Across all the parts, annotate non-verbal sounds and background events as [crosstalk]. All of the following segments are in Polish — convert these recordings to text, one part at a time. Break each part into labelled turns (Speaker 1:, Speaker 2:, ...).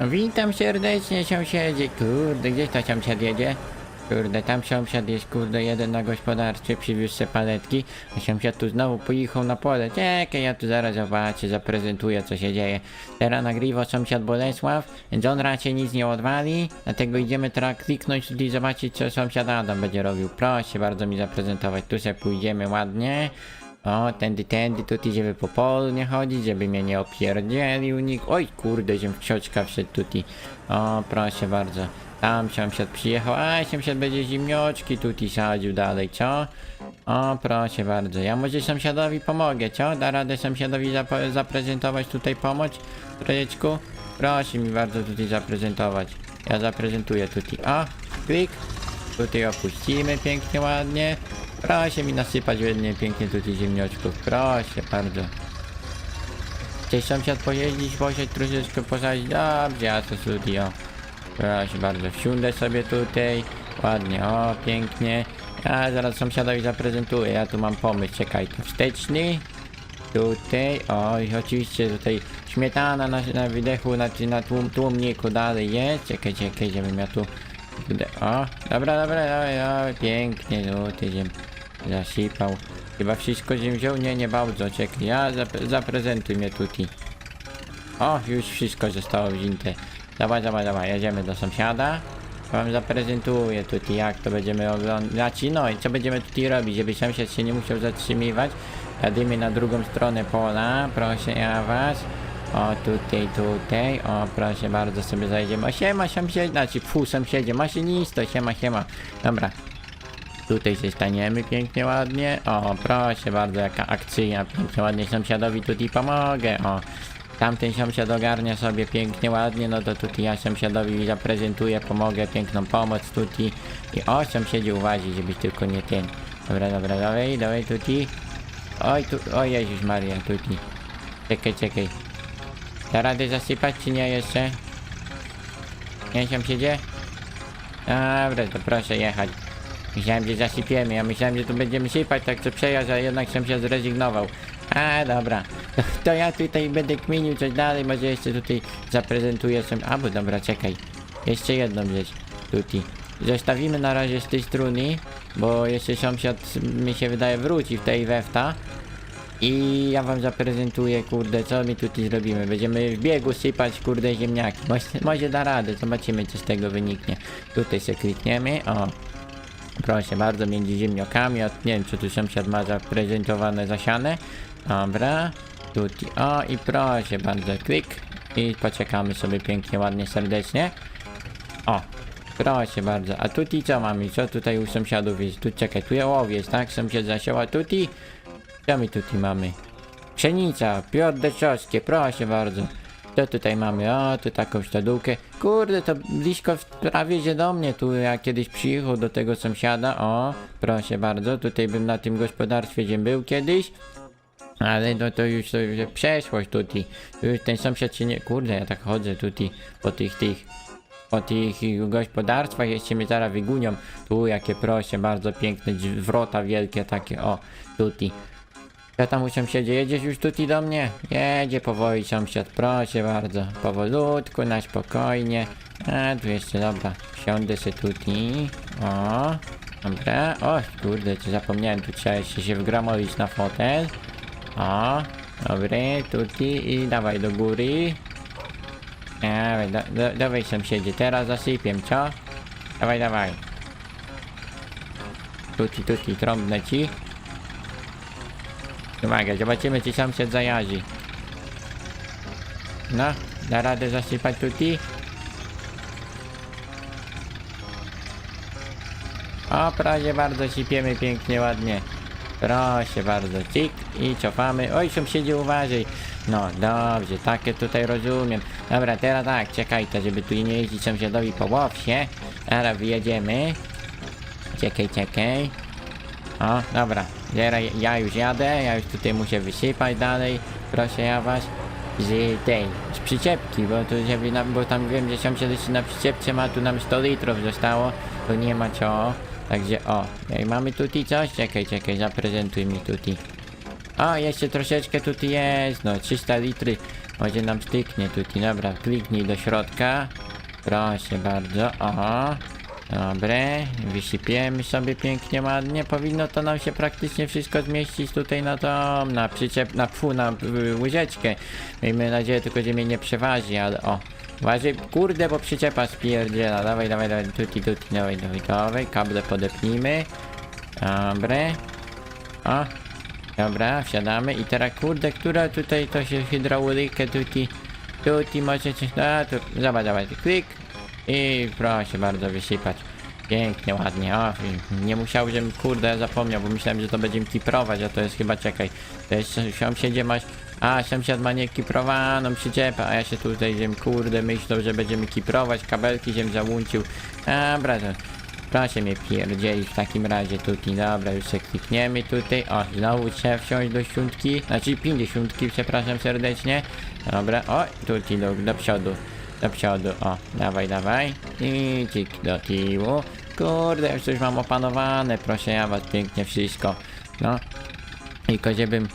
Speaker 1: Witam serdecznie sąsiedzie. Kurde, gdzieś to sąsiad jedzie? Kurde, tam sąsiad jest, kurde, jeden na gospodarstwie, przywiózł se paletki. A sąsiad tu znowu pojechał na pole. Czekaj, ja tu zaraz zobaczę, zaprezentuję, co się dzieje. Teraz nagrywa sąsiad Bolesław, on raczej nic nie odwali, dlatego idziemy teraz kliknąć i zobaczyć, co sąsiad Adam będzie robił. Proszę bardzo mi zaprezentować. Tu sobie pójdziemy ładnie. O, tędy, tędy, tutaj, żeby po polu nie chodzić, żeby mnie nie opierdzielił nikt. Oj, kurde, ziem w wszedł tutaj. O, proszę bardzo. Tam sąsiad przyjechał, a sąsiad będzie zimnioczki tutaj sadził dalej, co? O, proszę bardzo. Ja może sąsiadowi pomogę, co? Da radę sąsiadowi zap- zaprezentować tutaj pomoc? Projeczku? Proszę mi bardzo tutaj zaprezentować. Ja zaprezentuję tutaj. O, klik. Tutaj opuścimy pięknie, ładnie. Proszę mi nasypać ładnie, pięknie tutaj ziemnioczków. Proszę bardzo. Chcesz sąsiad pojeździć, posiać troszeczkę, posadzić? Dobrze, ja to studio. Proszę bardzo, wsiądę sobie tutaj. Ładnie, o, pięknie. Ja zaraz sąsiadowi zaprezentuję, ja tu mam pomysł, czekaj, tu wsteczny. Tutaj, o i oczywiście tutaj śmietana na, na wydechu, na, na tłum, tłumniku dalej jest. Czekaj, czekaj, żebym ja tu... O, dobra, dobra, dobra, o, pięknie, tutaj ziem zasypał. Chyba wszystko ziem wziął? Nie, nie bardzo, czekaj, ja zap zaprezentuj mnie tutaj. O, już wszystko zostało wzięte. Dawaj, dawaj, dawaj, jedziemy do sąsiada. Wam zaprezentuję tutaj jak to będziemy oglądać. No i co będziemy tutaj robić, żeby sąsiad się nie musiał zatrzymywać. Jadymy na drugą stronę pola, proszę ja was. O tutaj, tutaj, o proszę bardzo sobie zajdziemy. O siema sąsiedzie, znaczy fu sąsiedzie, maszynisto, siema, siema. Dobra, Tutaj się staniemy pięknie, ładnie. O, proszę bardzo, jaka akcja. Pięknie, ładnie sąsiadowi tutaj pomogę. O, tamten sąsiad ogarnia sobie pięknie, ładnie. No to tutaj ja sąsiadowi zaprezentuję, pomogę, piękną pomoc tutaj. I o, sąsiedzie uważaj, żebyś tylko nie ten. Dobra, dobra, dawaj, dawaj tutaj. Oj, tu, oj, Jezus Maria, tutaj. Czekaj, czekaj. Da radę zasypać, czy nie jeszcze? Nie, sąsiedzie? Dobra, to proszę jechać. Myślałem, że zasypiemy, ja myślałem, że tu będziemy sypać, tak co przejazd, a jednak sam się zrezygnował. A, dobra. To, ja tutaj będę kminił coś dalej, może jeszcze tutaj zaprezentuję sobie... A, bo dobra, czekaj. Jeszcze jedną rzecz. Tutaj. Zostawimy na razie z tej struny, bo jeszcze sąsiad, mi się wydaje, wróci w tej wefta. I ja wam zaprezentuję, kurde, co my tutaj zrobimy. Będziemy w biegu sypać, kurde, ziemniaki. Może, może da radę, zobaczymy, co z tego wyniknie. Tutaj sobie klikniemy, o. Proszę bardzo, między ziemniakami, od, nie wiem czy tu sąsiad ma zaprezentowane zasiane. Dobra, tutaj, o i proszę bardzo, klik i poczekamy sobie pięknie, ładnie, serdecznie. O, proszę bardzo, a tutaj co mamy, co tutaj u sąsiadów jest? Tu czekaj, tu ołowiec, tak? Sąsiad zasiała tutaj. Co my tutaj mamy? Pszenica, Piotr Deczowskie, proszę bardzo. Co tutaj mamy? O, tu taką stadółkę. Kurde, to blisko prawie że do mnie. Tu ja kiedyś przyjechał do tego sąsiada. O, proszę bardzo. Tutaj bym na tym gospodarstwie, gdzie był kiedyś. Ale no to już to już przeszłość tutaj. Już ten sąsiad się nie... Kurde, ja tak chodzę tutaj po tych tych... Po tych gospodarstwach jeszcze mnie zaraz wygunią. Tu jakie proszę, bardzo piękne wrota wielkie takie. O, tutaj. Ja tam u sąsiedzie, jedziesz już tutaj do mnie? Jedzie powoli sąsiad, proszę bardzo. Powolutku, na spokojnie. A, tu jeszcze, dobra. Siądę się tutaj. O, dobra. O, kurde, czy zapomniałem, tu trzeba jeszcze się wgramowić na fotel. O, dobry, tutaj i dawaj do góry. Dawaj, da, da, dawaj teraz zasypię, co? Dawaj, dawaj. Tuti, tuti, trąbnę ci. Uwaga, zobaczymy czy sąsiad zajazi. No, da radę zasypać tutaj? O, proszę bardzo, sypiemy pięknie, ładnie. Proszę bardzo, cik i cofamy. Oj, sąsiedzie, uważaj. No, dobrze, takie tutaj rozumiem. Dobra, teraz tak, czekajcie, żeby tu nie jeździć sąsiadowi po łowsie. Teraz wyjedziemy. Czekaj, czekaj. O, dobra. Teraz ja już jadę, ja już tutaj muszę wysypać dalej. Proszę ja was. Z tej, z przyczepki, bo tu żeby nam, bo tam wiem, że sąsiad jeszcze na przyczepce ma, tu nam 100 litrów zostało, to nie ma co. Także o, i mamy tutaj coś? Czekaj, czekaj, zaprezentuj mi tutaj. O, jeszcze troszeczkę tutaj jest, no 300 litry Może nam styknie tutaj, dobra, kliknij do środka. Proszę bardzo, o. Dobre, wysypiemy sobie pięknie, ładnie. Powinno to nam się praktycznie wszystko zmieścić tutaj na tą, na przyczep, na pfu, na łyżeczkę. Miejmy nadzieję tylko, że mnie nie przeważy, ale o. Uważaj, kurde, bo przyczepa spierdziela. Dawaj, dawaj, dawaj, tuti, tuti, dawaj, dawaj, dawaj. Kable podepnijmy. Dobre. O, dobra, wsiadamy i teraz kurde, która tutaj to się hydraulikę tutaj, tutaj może coś, a tu, zobacz, zobacz, klik i proszę bardzo wysypać. Pięknie, ładnie, o, nie musiał, żebym kurde zapomniał, bo myślałem, że to będziemy kiprować, a to jest chyba, czekaj, to jest sąsiedzie masz, a sąsiad ma nie kiprowaną przyczepę, a ja się tutaj ziem, kurde, myślał, że będziemy kiprować, kabelki ziem załączył, dobra, to Proszę mnie pierdzielić w takim razie tutaj, dobra, już się klikniemy tutaj, o, znowu trzeba wsiąść do siódmki, znaczy pięćdziesiątki, przepraszam serdecznie, dobra, o, tutaj do, do przodu, do przodu, o, dawaj, dawaj, i cik do tyłu, kurde, już coś mam opanowane, proszę ja was, pięknie wszystko, no, tylko żebym,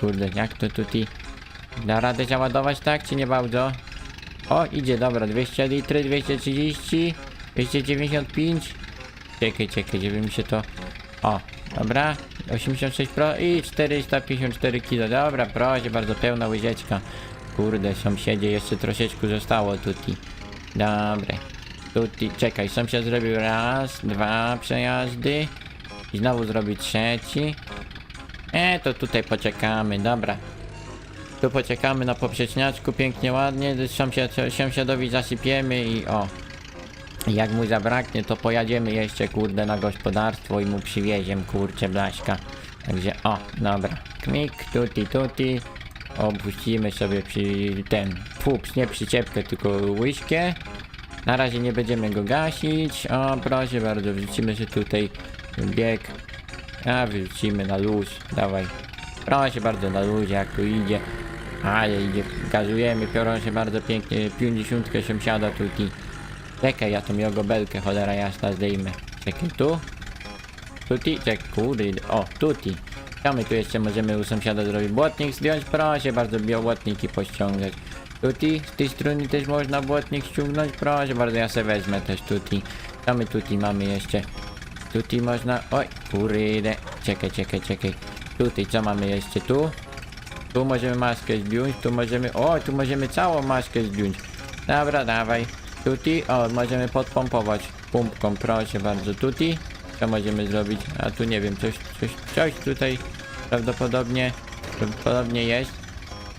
Speaker 1: kurde, jak to tutaj, da radę załadować tak, czy nie bardzo? O, idzie, dobra, 200 litry, 230, 295. Czekaj, czekaj, żeby mi się to... O, dobra, 86 pro i 454 kg. Dobra, proszę, bardzo pełna łyżeczka. Kurde, sąsiedzie, jeszcze troszeczkę zostało tutaj. Dobre. Tutaj, czekaj, sąsiad zrobił raz, dwa przejazdy. I znowu zrobi trzeci. E, to tutaj poczekamy, dobra. Tu poczekamy na poprzeczniaczku, pięknie, ładnie. Sąsiad, sąsiadowi zasypiemy i o. Jak mu zabraknie, to pojadziemy jeszcze, kurde, na gospodarstwo i mu przywieziem, kurczę, blaszka. Także, o, dobra. Klik, tuti, tuti. Opuścimy sobie przy ten, fuks, nie przyczepkę, tylko łyżkę. Na razie nie będziemy go gasić. O, proszę bardzo, wrzucimy się tutaj bieg. A, wrzucimy na luz, dawaj. Proszę bardzo, na luzie, jak tu idzie. Ale idzie, gazujemy, proszę bardzo, pięknie, 50 się siada tutaj. Czekaj, ja tą jego belkę, cholera jasna, zdejmę. Czekaj, tu? Tuti? Czekaj, kurde, o, tuti. Co my tu jeszcze możemy u sąsiada zrobić? Błotnik zdjąć? Proszę bardzo, białotniki pościągać. Tuti? Z tej strony też można błotnik ściągnąć? Proszę bardzo, ja se wezmę też tuti. Co my tuti mamy jeszcze? Tuti można... Oj, kurde. Czekaj, czekaj, czekaj. Tutaj, co mamy jeszcze? Tu? Tu możemy maskę zdjąć, tu możemy... O, tu możemy całą maskę zdjąć. Dobra, dawaj. Tuti, o, możemy podpompować pompką, proszę bardzo, tuti. Co możemy zrobić? A tu nie wiem, coś, coś, coś tutaj prawdopodobnie, prawdopodobnie jest.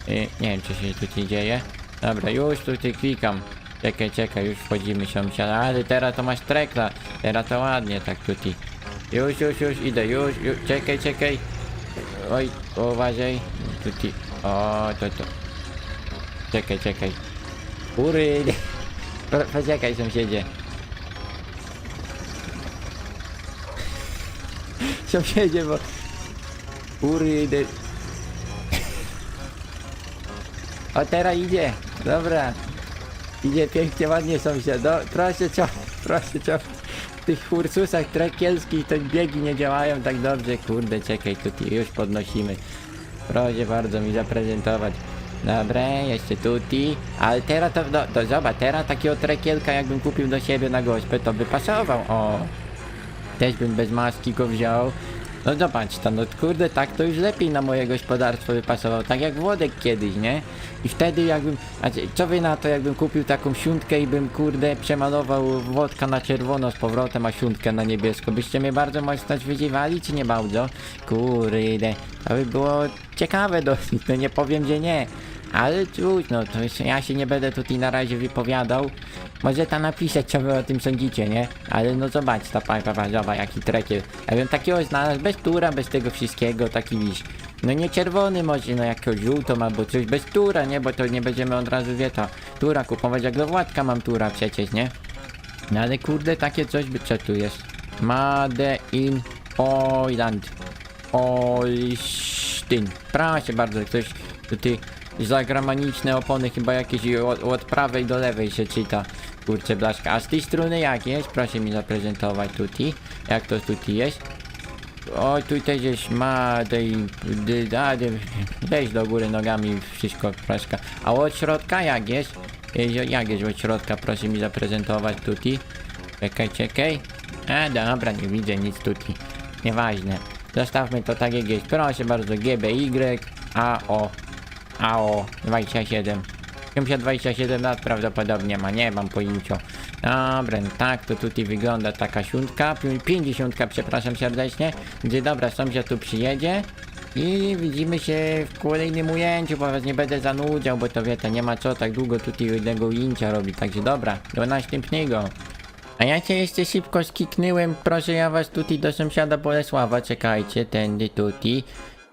Speaker 1: Y, nie wiem, co się tutaj dzieje. Dobra, już tutaj klikam. Czekaj, czekaj, już wchodzimy sąsiada, ale teraz to masz trekla. Teraz to ładnie, tak tuti. Już, już, już, idę, już, już, czekaj, czekaj. Oj, uważaj. Tuti, o, to, to. Czekaj, czekaj. Ury. Po- [laughs] Poczekaj sąsiedzie. Sąsiedzie, bo... Urydy. O teraz idzie. Dobra. Idzie pięknie, ładnie sąsiad. Do, proszę cię, proszę cię. W tych Ursusach trekielskich te biegi nie działają tak dobrze. Kurde, czekaj, tutaj już podnosimy. Proszę bardzo mi zaprezentować. Dobre, jeszcze tuti. Ale teraz to, no, to zobacz, teraz takiego trekielka jakbym kupił do siebie na gośpę, to by pasował. O, też bym bez maski go wziął. No zobacz to, no kurde, tak to już lepiej na moje gospodarstwo by pasował, tak jak Włodek kiedyś, nie? I wtedy jakbym, a co- wy na to, jakbym kupił taką siuntkę i bym, kurde, przemalował Włodka na czerwono z powrotem, a siuntkę na niebiesko, byście mnie bardzo mocno zwydziewali, czy nie bardzo? Kurde, to by było ciekawe dosyć, [laughs] no nie powiem, że nie. Ale cóż, no to jeszcze ja się nie będę tutaj na razie wypowiadał. Może ta napisać, co wy o tym sądzicie, nie? Ale no zobacz, ta papa, zobacz, jaki trekiel. Ja bym takiego znalazł, bez tura, bez tego wszystkiego, taki wiś. No nie czerwony może, no jakiegoś żółtą albo coś, bez tura, nie? Bo to nie będziemy od razu, wie to, tura kupować, jak do Władka mam tura przecież, nie? No ale kurde, takie coś by, co tu jest? Made in Poland. Olsztyn. Proszę bardzo, ktoś tutaj zagraniczne opony chyba jakieś i od, od prawej do lewej się czyta. Kurczę blaszka. A z tej strony jak jest? Proszę mi zaprezentować tutaj. Jak to tutaj jest? oj, tutaj gdzieś ma tej, a, weź do góry nogami, wszystko proszka. A od środka jak jest? Jak jest od środka, proszę mi zaprezentować tutaj. Czekaj, czekaj. A, dobra, nie widzę nic tutaj. Nieważne. Zostawmy to tak jak jest. Proszę bardzo, GBY, AO, AO 27. 27 lat prawdopodobnie ma, nie mam pojęcia. Dobra, no tak to tutaj wygląda taka siuntka, pi- 50, przepraszam serdecznie. Gdzie dobra, sąsiad tu przyjedzie i widzimy się w kolejnym ujęciu, bo was nie będę zanudzał, bo to wiecie, nie ma co tak długo tutaj jednego ujęcia robić, także dobra, do następnego. A ja cię jeszcze szybko skiknąłem, proszę ja was tutaj do sąsiada Bolesława, czekajcie, tędy tutaj,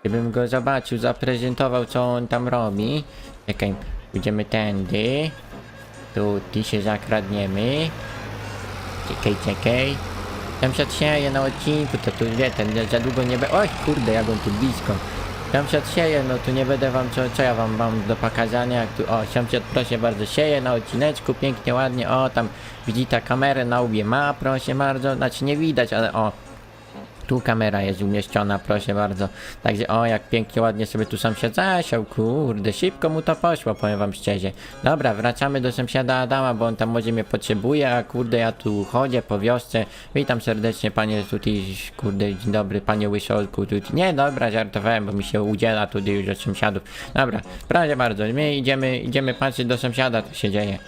Speaker 1: żebym go zobaczył, zaprezentował co on tam robi. Czekaj, pójdziemy tędy, tutaj się zakradniemy. Czekaj, czekaj. Sąsiad sieje na odcinku, to tu wie, ten za długo nie be... Oj, kurde, jak on tu blisko. Sąsiad sieje, no tu nie będę wam, co, co ja wam mam do pokazania, tu, o, sąsiad proszę bardzo, sieje na odcineczku, pięknie, ładnie, o, tam widzi ta kamerę na łbie ma, proszę bardzo, znaczy nie widać, ale o, tu kamera jest umieszczona, proszę bardzo. Także o, jak pięknie, ładnie sobie tu sąsiad zasiał, kurde, szybko mu to poszło, powiem wam szczerze. Dobra, wracamy do sąsiada Adama, bo on tam może mnie potrzebuje, a kurde, ja tu chodzę po wiosce. Witam serdecznie, panie tutaj, kurde, dzień dobry, panie Łysolku, tutaj. Nie, dobra, żartowałem, bo mi się udziela tutaj już od sąsiadów. Dobra, proszę bardzo, my idziemy, idziemy patrzeć do sąsiada, co się dzieje.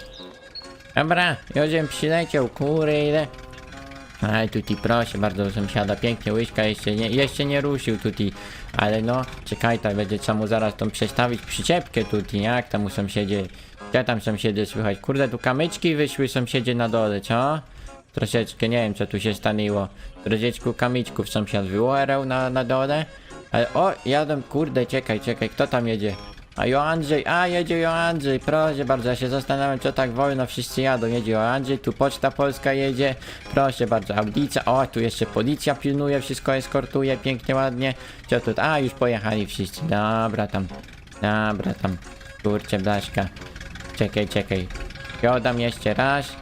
Speaker 1: Dobra, Józef przyleciał, kurde. Aj, tutaj proszę bardzo sąsiada, pięknie łyżka jeszcze nie, jeszcze nie ruszył tutaj, ale no, czekaj, tak będzie trzeba mu zaraz tą przestawić przyczepkę tutaj, jak tam u sąsiedzie, gdzie tam sąsiedzie słychać, kurde tu kamyczki wyszły sąsiedzie na dole, co? Troszeczkę, nie wiem co tu się stanęło, troszeczkę kamyczków sąsiad wyłorał na, na dole, ale o, jadą, kurde, czekaj, czekaj, kto tam jedzie? A Jo Andrzej, a jedzie Jo Andrzej, proszę bardzo, ja się zastanawiam, co tak wolno wszyscy jadą. Jedzie Jo Andrzej, tu Poczta Polska jedzie, proszę bardzo, audicja, o, tu jeszcze policja pilnuje, wszystko eskortuje, pięknie, ładnie. Co tu, a, już pojechali wszyscy, dobra tam, dobra tam, kurczę, blaszka. Czekaj, czekaj, dodam jeszcze raz,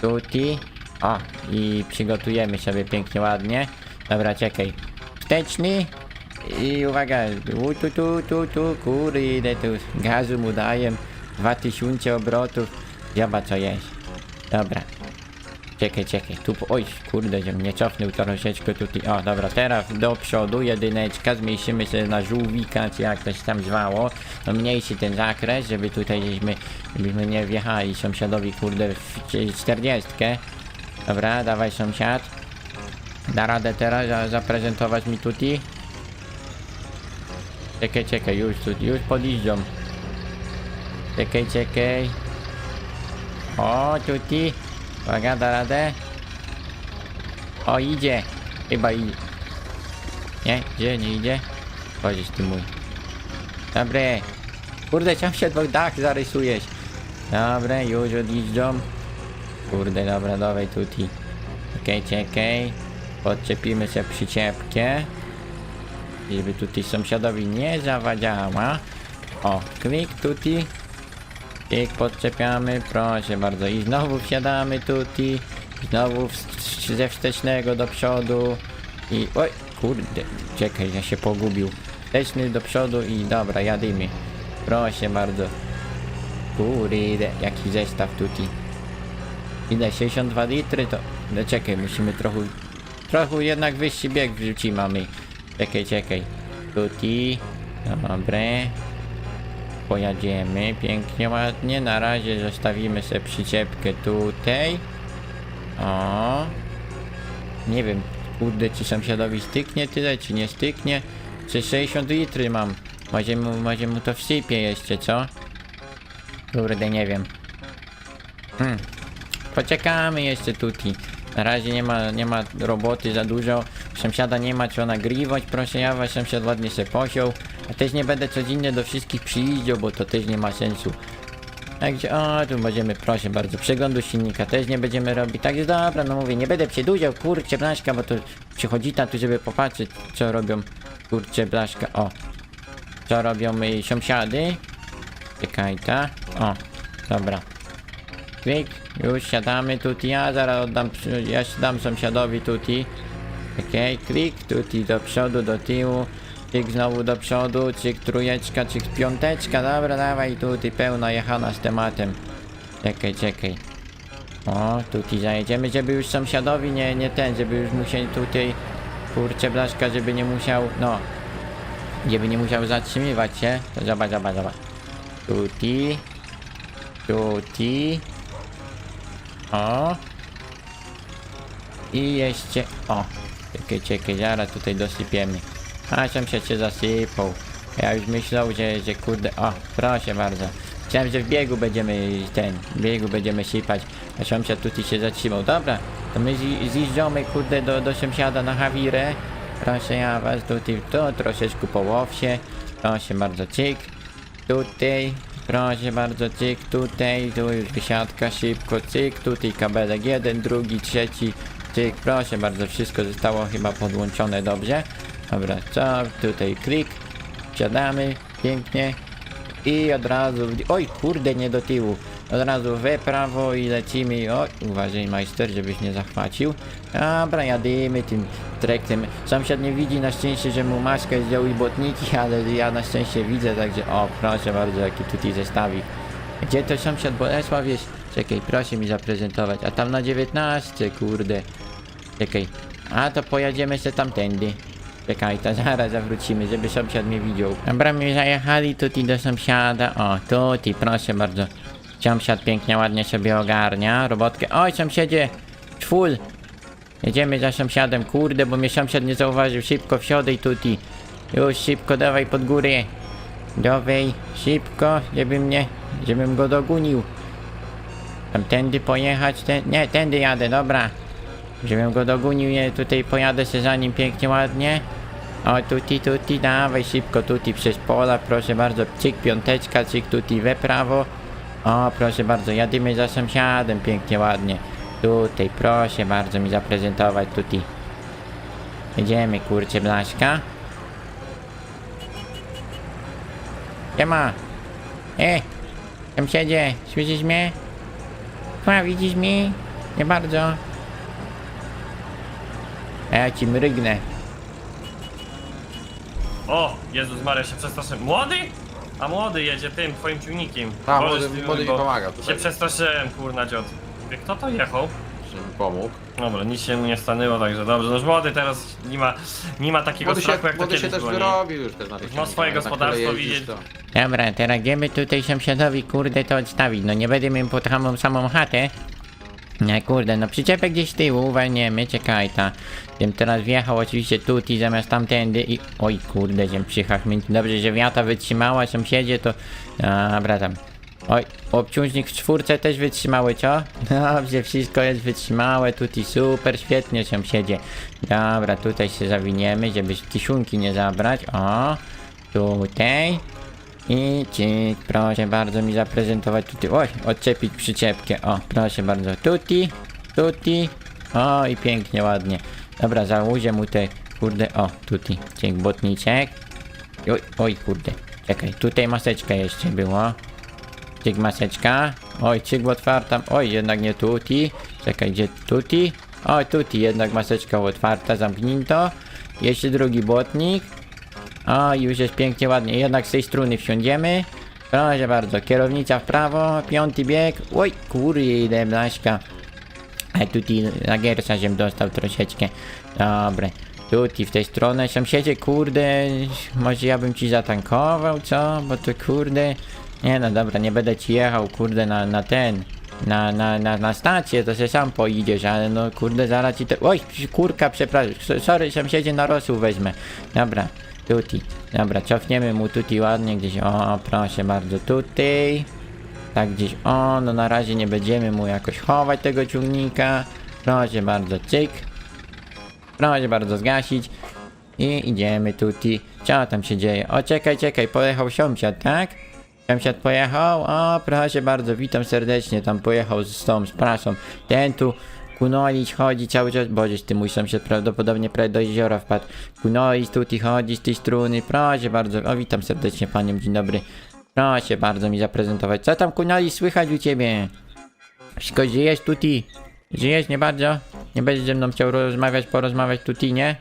Speaker 1: tuti, o, i przygotujemy sobie pięknie, ładnie. Dobra, czekaj, wsteczny, i uwaga, u, tu, tu, tu, tu, kurde, tu gazu mu daję, 2000 obrotów, zobacz co jest. Dobra. Czekaj, czekaj, tu, oj, kurde, że mnie cofnął troszeczkę tutaj, o, dobra, teraz do przodu, jedyneczka, zmniejszymy sobie na żółwika, czy jak to się tam zwało, no mniejszy ten zakres, żeby tutaj żeśmy, żebyśmy nie wjechali sąsiadowi, kurde, w 40. Dobra, dawaj sąsiad. Da radę teraz za- zaprezentować mi tutaj? Czekaj, czekaj, już tu, już podjeżdżam. Czekaj, czekaj. O, tuti. Uwaga, da radę. O, idzie. Chyba idzie. Nie, idzie, nie idzie. Chodzisz ty mój. Dobre. Kurde, chciałem się dach zarysujesz. Dobre, już odjeżdżam. Kurde, dobra, dawaj tuti. Czekaj, czekaj. Podczepimy sobie przyczepkę żeby tutaj sąsiadowi nie zawadziała. O, klik tutaj. Klik podczepiamy, proszę bardzo. I znowu wsiadamy tutaj. Znowu ze wstecznego do przodu. I oj, kurde, czekaj, ja się pogubił. Wsteczny do przodu i dobra, jadymy. Proszę bardzo. Kurde, jaki zestaw tutaj. Ile? 62 litry to... No czekaj, musimy trochę... Trochę jednak wyższy bieg wrzuci mamy. Czekaj, czekaj. Tuti. Dobre. Pojadziemy pięknie, ładnie. Na razie zostawimy sobie przyczepkę tutaj. O. Nie wiem, kurde, czy sąsiadowi styknie tyle, czy nie styknie. Czy 60 litry mam. Może mu, może mu to wsypie jeszcze, co? Kurde, nie wiem. Hmm. Poczekamy jeszcze tutaj. Na razie nie ma, nie ma roboty za dużo. Sąsiada nie ma co nagrywać, proszę ja sąsiad ładnie się posiął. A też nie będę codziennie do wszystkich przyjeździł, bo to też nie ma sensu. Także, o, tu będziemy, proszę bardzo, przeglądu silnika też nie będziemy robić. Także dobra, no mówię, nie będę przedłużał, kurczę blaszka, bo to przychodzi tam tu, żeby popatrzeć, co robią, kurczę blaszka, o. Co robią y, sąsiady. Czekaj, ta. O, dobra. Klik, już siadamy tutaj, ja zaraz oddam, ja dam sąsiadowi tutaj. Okej, klik, tutaj do przodu, do tyłu. Cyk znowu do przodu, cyk trójeczka, cyk piąteczka, dobra, dawaj tutaj pełna jechana z tematem. Czekaj, czekaj. O, tutaj zajedziemy, żeby już sąsiadowi nie, nie ten, żeby już musieli tutaj, kurczę blaszka, żeby nie musiał, no, żeby nie musiał zatrzymywać się. To zobacz, zobacz, zobacz. Tutaj, tutaj, o, i jeszcze, o, czekaj, czekaj, zaraz tutaj dosypiemy. A, sąsiad się zasypał. Ja już myślał, że, że kurde, o, proszę bardzo. Myślałem, że w biegu będziemy ten, w biegu będziemy sypać, a sąsiad tutaj się zatrzymał. Dobra, to my zjeżdżamy kurde do, do sąsiada na Hawirę. Proszę ja was tutaj, to troszeczkę połow się. Proszę bardzo, cyk. Tutaj, proszę bardzo, cyk, tutaj, tu już wysiadka szybko, cyk, tutaj kabelek jeden, drugi, trzeci, cyk, proszę bardzo, wszystko zostało chyba podłączone dobrze. Dobra, co, tutaj klik, wsiadamy, pięknie. I od razu, oj kurde, nie do tyłu, od razu we prawo i lecimy, oj, uważaj majster, żebyś nie zachwacił. Dobra, jadymy tym trektem. Sąsiad nie widzi na szczęście, że mu maskę zdjął i botniki, ale ja na szczęście widzę, także o, proszę bardzo, jaki tutaj zestawik. Gdzie to sąsiad Bolesław jest? Czekaj, proszę mi zaprezentować, a tam na 19, kurde. Czekaj, a to pojedziemy się tamtędy. Czekaj, to zaraz zawrócimy, żeby sąsiad mnie widział. Dobra, my zajechali tutaj do sąsiada. O, tutaj, proszę bardzo. Sąsiad pięknie, ładnie sobie ogarnia robotkę. Oj, sąsiedzie, czwól. Jedziemy za sąsiadem, kurde, bo mnie sąsiad nie zauważył. Szybko wsiadaj tutaj. Już szybko, dawaj pod górę. Dawaj, szybko, żeby mnie, żebym go dogonił. Tamtędy pojechać, ten, nie, tędy jadę, dobra. Żebym go dogonił, nie, tutaj pojadę się za nim pięknie, ładnie. O, tuti, tuti, dawaj szybko, tuti przez pola, proszę bardzo, cyk, piąteczka, cyk, tuti we prawo. O, proszę bardzo, jadymy za sąsiadem, pięknie, ładnie. Tutaj, proszę bardzo mi zaprezentować, tuti. Jedziemy, kurczę, Blaszka. Siema. E, sąsiedzie, słyszysz mnie? Chyba widzisz mnie? Nie bardzo. A ja ci mrygnę.
Speaker 2: O, Jezus Maria, się przestraszyłem. Młody? A młody jedzie tym, twoim ciągnikiem.
Speaker 3: A,
Speaker 2: Boże,
Speaker 3: młody- młody mi
Speaker 2: bo
Speaker 3: pomaga tutaj.
Speaker 2: Się przestraszyłem, kurna dziot. Mówię, Kto to jechał?
Speaker 3: Żeby pomógł.
Speaker 2: Dobra, nic się mu nie stanęło, także dobrze. No już młody teraz nie ma, nie ma takiego
Speaker 3: Młody się,
Speaker 2: strachu jak to
Speaker 3: młody się
Speaker 2: kiedyś
Speaker 3: też
Speaker 2: było, nie?
Speaker 3: wyrobił już też na tych
Speaker 2: Ma swoje
Speaker 3: silnikach,
Speaker 2: gospodarstwo,
Speaker 3: na które jeździsz,
Speaker 2: widzieć.
Speaker 3: to-
Speaker 1: Dobra, teraz gdzie my tutaj sąsiadowi kurde to odstawić? No nie będę miał pod samą samą chatę. Nie kurde, no przyczepę gdzieś z tyłu uwalniemy, czekaj ta. Tym teraz wjechał oczywiście tutaj zamiast tamtędy i... Oj kurde, ziem przychachmęci. Dobrze, że wiata wytrzymała, sąsiedzie to... Dobra tam. Oj, obciążnik w czwórce też wytrzymały, co? [laughs] Dobrze, wszystko jest wytrzymałe, tutaj super, świetnie sąsiedzie. Dobra, tutaj się zawiniemy, żeby kiszunki nie zabrać. O, tutaj. I ci, proszę bardzo mi zaprezentować tutaj. Oj, odczepić przyczepkę. O, proszę bardzo. Tuti, tuti. O, i pięknie, ładnie. Dobra, założę mu te, kurde, o, tuti. Dzięki, botniczek. Oj, oj, kurde. Czekaj, tutaj maseczka jeszcze było. Cyk maseczka. Oj, cyk otwarta. Oj, jednak nie tuti. Czekaj, gdzie tuti? Oj, tuti, jednak maseczka otwarta, zamknięto. Jeszcze drugi błotnik. O, już jest pięknie, ładnie. Jednak z tej struny wsiądziemy. Proszę bardzo, kierownica w prawo, piąty bieg. Oj, kurde, blaszka. A tutaj lagersa żem dostał troszeczkę. Dobre. Tutaj w tej stronę sąsiedzie, kurde, może ja bym ci zatankował, co? Bo to kurde. Nie no dobra, nie będę ci jechał, kurde, na, na ten. Na, na, na, na stację, to się sam pojedziesz, ale no kurde, zaraz ci te... Oj, kurka, przepraszam, So- sorry, sąsiedzie na rosół wezmę. Dobra, tutaj. Dobra, cofniemy mu tutaj ładnie gdzieś, o, proszę bardzo, tutaj. Tak gdzieś, o, no na razie nie będziemy mu jakoś chować tego ciągnika. Proszę bardzo, cyk. Proszę bardzo zgasić. I idziemy tutaj. Co tam się dzieje? O, czekaj, czekaj, pojechał sąsiad, tak? Sąsiad pojechał? O, proszę bardzo, witam serdecznie. Tam pojechał z tą, z prasą. Ten tu kunolić chodzi cały czas. Boże, ty mój sąsiad prawdopodobnie prawie do jeziora wpadł. Kunolić tutaj chodzi z tej struny. Proszę bardzo. O, witam serdecznie panią, dzień dobry. Proszę bardzo mi zaprezentować. Co tam kunoli słychać u ciebie? Wszystko żyjesz tutaj? Żyjesz nie bardzo? Nie będziesz ze mną chciał rozmawiać, porozmawiać tuti, nie?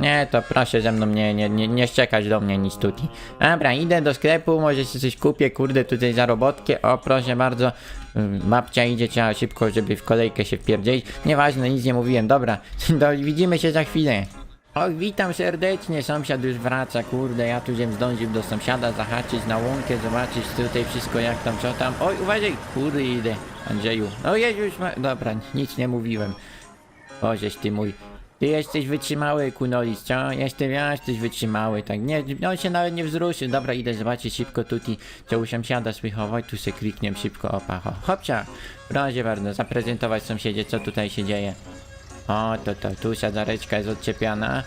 Speaker 1: Nie, to proszę ze mną nie, nie, nie, nie szczekać do mnie nic tuti. Dobra, idę do sklepu, może się coś kupię, kurde, tutaj za robotkę. O, proszę bardzo. Ym, Babcia idzie, trzeba szybko, żeby w kolejkę się wpierdzieć. Nieważne, nic nie mówiłem, dobra. [laughs] Do, widzimy się za chwilę. O, witam serdecznie, sąsiad już wraca, kurde, ja tu żem zdążył do sąsiada zahaczyć na łąkę, zobaczyć tutaj wszystko jak tam, co tam. Oj, uważaj, kurde, idę, Andrzeju. No Jezus, ma... dobra, nic nie mówiłem. Bożeś ty mój. Ty jesteś wytrzymały, Kunolis, co? Jestem ja, jesteś wytrzymały, tak nie, on się nawet nie wzruszy. Dobra, idę zobaczyć szybko tuti, co u sąsiada słychować, tu se klikniem szybko, opa, ho. hopcia. Proszę bardzo, zaprezentować sąsiedzie, co tutaj się dzieje. O, to to, tu siadareczka jest odczepiana.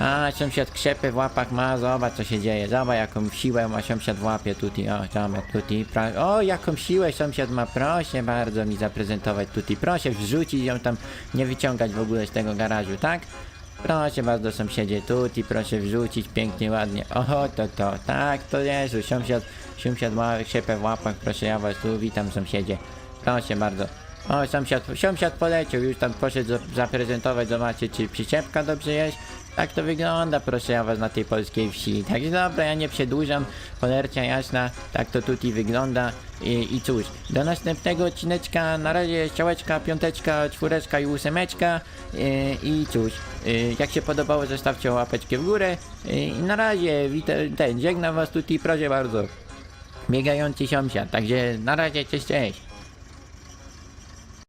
Speaker 1: A, sąsiad krzepy w łapach ma, zobacz co się dzieje, zobacz jaką siłę ma sąsiad w łapie tuti, o, zobacz tuti, pra... o, jaką siłę sąsiad ma, proszę bardzo mi zaprezentować tuti, proszę wrzucić ją tam, nie wyciągać w ogóle z tego garażu, tak? Proszę bardzo sąsiedzie tuti, proszę wrzucić pięknie, ładnie, o, to to, tak, to Jezu, sąsiad, sąsiad ma krzepę w łapach, proszę ja was tu witam sąsiedzie, proszę bardzo. O, sąsiad, sąsiad poleciał, już tam poszedł za- zaprezentować, zobaczyć czy przyczepka dobrze jest. Tak to wygląda, proszę ja was na tej polskiej wsi. Także dobra, ja nie przedłużam, polercia jasna, tak to tutaj wygląda. I, I cóż, do następnego odcineczka, na razie ciałeczka, piąteczka, czwóreczka i ósemeczka. I, I cóż, y, jak się podobało, zostawcie łapeczkę w górę. I na razie, witam, ten, żegnam was tutaj, proszę bardzo. Biegający sąsiad, także na razie, cześć, cześć.